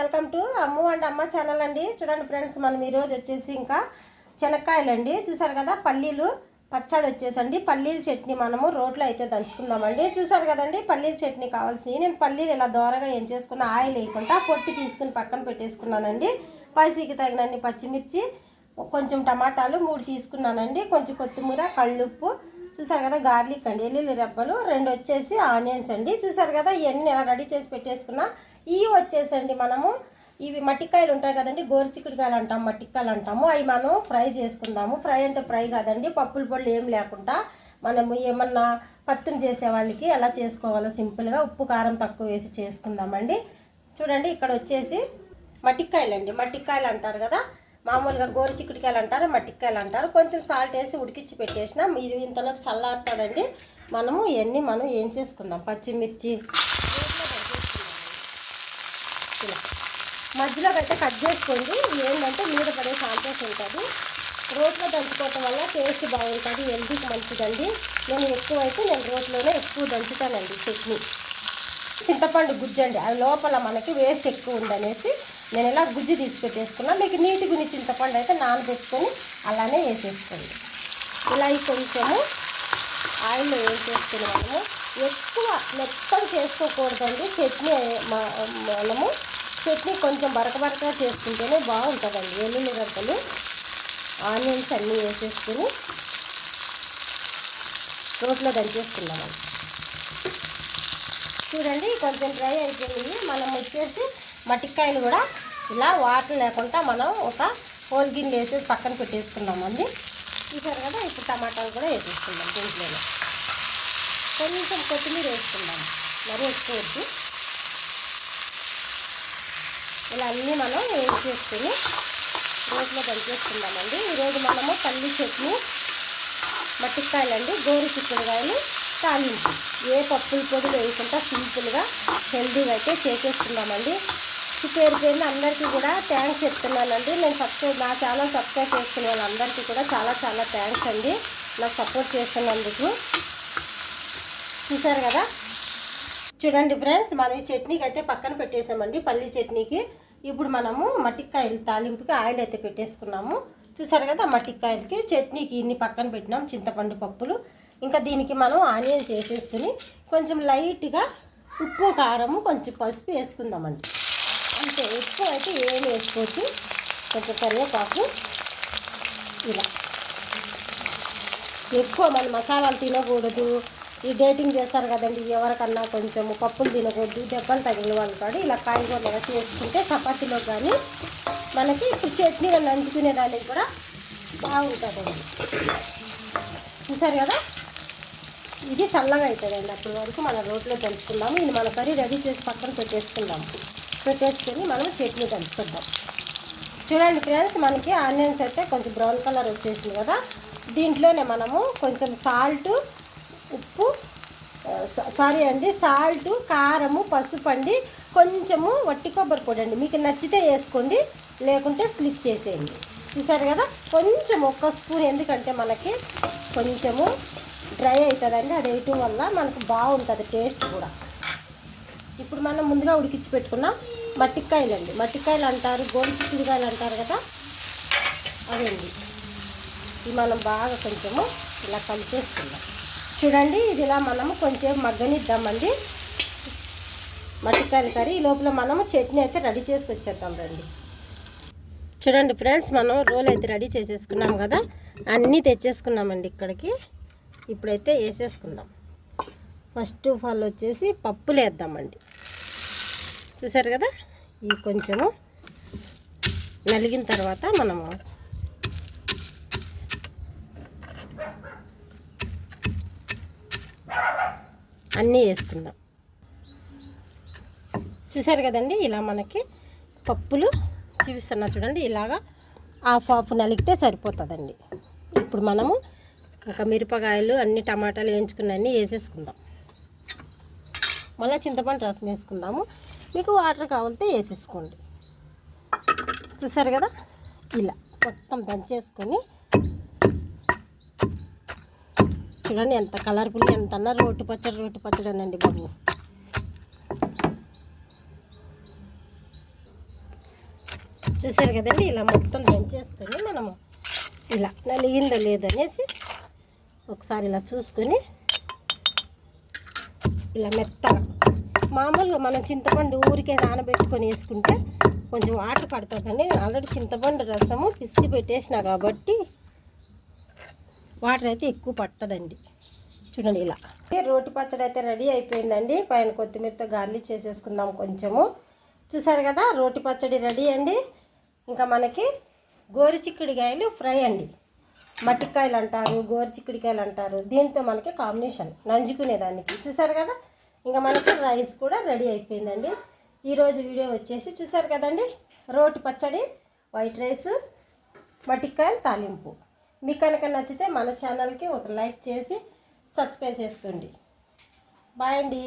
Welcome to Ammu and Amma channel అండి. చూడండి friends మనం ఈరోజు వచ్చేసి ఇంకా శనక్కాయలు అండి చూసారు కదా పల్లీలు పచ్చడి వచ్చేసండి. పల్లీల చట్నీ మనము రోట్లో అయితే దంచుకుందామండి. చూసారు కదండి పల్లీల చట్నీ కావాల్సినవి. నేను పల్లీలు ఇలా దోరగా ఏం చేసుకున్న ఆయిల్ వేయకుండా పొట్టి తీసుకుని పక్కన పెట్టేసుకున్నానండి. పైసీకి తగినన్ని పచ్చిమిర్చి కొంచెం టమాటాలు మూడు తీసుకున్నానండి. కొంచెం కొత్తిమీర కళ్ళుప్పు చూసారు కదా గార్లిక్ అండి ఎల్లుల్లి రెబ్బలు రెండు వచ్చేసి ఆనియన్స్ అండి. చూసారు కదా ఇవన్నీ ఇలా రెడీ చేసి పెట్టేసుకున్నా. ఇవి వచ్చేసండి మనము ఇవి మట్టికాయలు ఉంటాయి కదండి గోరుచిక్కుడుకాయలు అంటాం మట్టికాయలు అంటాము. అవి మనం ఫ్రై చేసుకుందాము. ఫ్రై అంటే ఫ్రై కాదండి పప్పుల పొళ్ళు ఏం లేకుండా మనము ఏమన్నా పత్తిని చేసే వాళ్ళకి ఎలా చేసుకోవాలో సింపుల్గా ఉప్పు కారం తక్కువ వేసి చేసుకుందామండి. చూడండి ఇక్కడ వచ్చేసి మట్టికాయలు అండి మట్టికాయలు అంటారు కదా మామూలుగా గోరు చిక్కుడుకాయలు అంటారు మట్టికాయలు అంటారు కొంచెం సాల్ట్ వేసి ఉడికిచ్చి పెట్టేసిన ఇది ఇంతలోకి చల్లారుతుందండి మనము ఇవన్నీ మనం ఏం చేసుకుందాం? పచ్చిమిర్చి. మధ్యలో మధ్యలోకి అయితే కట్ చేసుకోండి. ఏంటంటే మీద పడే ఛాన్సెస్ ఉంటుంది. రోట్లో దంచుకోవటం వల్ల టేస్ట్ బాగుంటుంది హెల్తీకి మంచిదండి. నేను ఎక్కువ అయితే నేను రోట్లోనే ఎక్కువ దంచుతానండి చట్నీ. చింతపండు గుజ్జు అండి అది లోపల మనకి వేస్ట్ ఎక్కువ ఉందనేసి నేను ఇలా గుజ్జు తీసి పెట్టేసుకున్నా మీకు నీటి గుని చింతపండు అయితే నానబెట్టుకొని అలానే వేసేసుకోండి. ఇలా కొంచెము ఆయిల్లో వేసేసుకుని మనము ఎక్కువ మెత్తం చేసుకోకూడదండి. చట్నీ మనము చట్నీ కొంచెం బరక బరకగా చేసుకుంటేనే బాగుంటుందండి. వెల్లుల్లి గడ్డలు ఆనియన్స్ అన్నీ వేసేసుకుని రోట్లో దంచేసుకున్నామండి. చూడండి కొంచెం డ్రై అయిపోయింది. మనం వచ్చేసి మట్టికాయలు కూడా ఇలా వాటర్ లేకుండా మనం ఒక హోల్ గిన్నె వేసేసి పక్కన పెట్టేసుకున్నామండి. చూసారు కదా ఇప్పుడు టమాటాలు కూడా వేసేసుకుందాం దీంట్లోనే. కొంచెం కొత్తిమీర వేసుకుందాం. మరీ ఎక్కువ వద్దు. ఇలా అన్నీ మనం వేసేసుకుని రోజులో దంచేసుకుందామండి. ఈరోజు మనము పల్లి చట్నీ మట్టికాయలండి గోరు చిక్కుడుకాయలు తాలింపు. ఏ పప్పుల పొడి వేయకుండా సింపుల్గా హెల్దీగా అయితే చేసేసుకుందామండి. ఈ పేరు అందరికీ కూడా థ్యాంక్స్ చెప్తున్నానండి. నేను సబ్స్క్రైబ్ నా ఛానల్ సబ్స్క్రైబ్ చేసుకున్న వాళ్ళందరికీ కూడా చాలా చాలా థ్యాంక్స్ అండి. నాకు సపోర్ట్ చేస్తున్నందుకు. చూసారు కదా? చూడండి ఫ్రెండ్స్ మనం ఈ చట్నీకి అయితే పక్కన పెట్టేసామండి పల్లి చట్నీకి. ఇప్పుడు మనము మట్టికాయలు తాలింపుకి ఆయిల్ అయితే పెట్టేసుకున్నాము. చూసారు కదా మట్టికాయలకి? చట్నీకి ఇన్ని పక్కన పెట్టినాం చింతపండు పప్పులు. ఇంకా దీనికి మనం ఆనియన్స్ వేసేసుకుని కొంచెం లైట్గా ఉప్పు కారము కొంచెం పసుపు వేసుకుందామండి. అంతే ఎక్కువ అయితే ఏం వేసుకోవచ్చు? కొంచెం కరివేపాకు. ఇలా. ఎక్కువ మన మసాలాలు తినకూడదు. ఈ డేటింగ్ చేస్తారు కదండి ఎవరికన్నా కొంచెం పప్పులు తినకూడదు దెబ్బలు తగిలిన వాళ్ళు కాదు. ఇలా కాయగూరలుగా చేసుకుంటే చపాతీలో కానీ మనకి ఇప్పుడు చట్నీలో నంచుకునే దానికి కూడా బాగుంటుందండి. చూసారు కదా? ఇది చల్లగా అవుతుందండి అప్పటి వరకు మన రోట్లో తెలుసుకుందాము ఇది మన కర్రీ రెడీ చేసి పక్కన పెట్టేసుకుందాము. పెట్టేసుకొని మనం చట్నీ కలుపుకుందాం చూడండి ఫ్రెండ్స్ మనకి ఆనియన్స్ అయితే కొంచెం బ్రౌన్ కలర్ వచ్చేసింది కదా. దీంట్లోనే మనము కొంచెం సాల్ట్ ఉప్పు సారీ అండి సాల్ట్ కారము పసుపు అండి కొంచెము వట్టి కొబ్బరి పొడి అండి. మీకు నచ్చితే వేసుకోండి లేకుంటే స్లిప్ చేసేయండి. చూసారు కదా? కొంచెం ఒక్క స్పూన్ ఎందుకంటే మనకి కొంచెము డ్రై అవుతుందండి. అది వేయటం వల్ల మనకు బాగుంటుంది టేస్ట్ కూడా. ఇప్పుడు మనం ముందుగా ఉడికించి పెట్టుకున్నాం మట్టికాయలు అండి మట్టికాయలు అంటారు గోరు చిక్కుడుకాయలు అంటారు కదా? అవండి. ఇవి మనం బాగా కొంచెము ఇలా కలిపేసుకుందాం. చూడండి ఇది ఇలా మనము కొంచెం మగ్గనిద్దామండి. మట్టికాయల కర్రీ. ఈ లోపల మనము చట్నీ అయితే రెడీ చేసుకొచ్చేద్దాం రండి. చూడండి ఫ్రెండ్స్ మనం రోల్ అయితే రెడీ చేసేసుకున్నాం కదా? అన్నీ తెచ్చేసుకున్నామండి ఇక్కడికి. ఇప్పుడైతే వేసేసుకుందాం. ఫస్ట్ ఆఫ్ ఆల్ వచ్చేసి పప్పులు వేద్దామండి చూసారు కదా? ఇవి కొంచెము నలిగిన తర్వాత మనము అన్నీ వేసుకుందాం. చూసారు కదండి? ఇలా మనకి పప్పులు చూపిస్తున్నా చూడండి. ఇలాగా హాఫ్ హాఫ్ నలిగితే సరిపోతుందండి. ఇప్పుడు మనము ఇంకా మిరపకాయలు అన్ని టమాటాలు వేయించుకున్న అన్నీ వేసేసుకుందాం. మళ్ళీ చింతపండు రసం వేసుకుందాము. మీకు వాటర్ కావాలంటే వేసేసుకోండి. చూసారు కదా? ఇలా మొత్తం దంచేసుకొని చూడండి ఎంత కలర్ఫుల్ ఎంత అన్న రోటి పచ్చడి రోటి పచ్చడి అనండి బాబు. చూసారు కదండి? ఇలా మొత్తం దంచేసుకొని మనము ఇలా నలిగిందో లేదనేసి ఒకసారి ఇలా చూసుకొని ఇలా మెత్తగా మామూలుగా మనం చింతపండు ఊరికే నానబెట్టుకొని వేసుకుంటే కొంచెం వాటర్ పడుతుందండి నేను ఆల్రెడీ చింతపండు రసము పిసికి పెట్టేసిన కాబట్టి వాటర్ అయితే ఎక్కువ పట్టదండి. చూడండి ఇలా. రోటి పచ్చడి అయితే రెడీ అయిపోయిందండి. పైన కొత్తిమీరతో గార్లిక్ చేసేసుకుందాం కొంచెము. చూసారు కదా రోటి పచ్చడి రెడీ అండి. ఇంకా మనకి గోరుచిక్కుడికాయలు ఫ్రై అండి. మట్టికాయలు అంటారు గోరు చిక్కుడుకాయలు అంటారు. దీంతో మనకి కాంబినేషన్ నంజుకునేదానికి చూసారు కదా ఇంకా మనకి రైస్ కూడా రెడీ అయిపోయిందండి. ఈరోజు వీడియో వచ్చేసి చూసారు కదండి? రోటి పచ్చడి వైట్ రైస్ మట్టికాయలు తాలింపు. మీకు కనుక నచ్చితే మన ఛానల్కి ఒక లైక్ చేసి సబ్స్క్రైబ్ చేసుకోండి. బాయ్ అండి.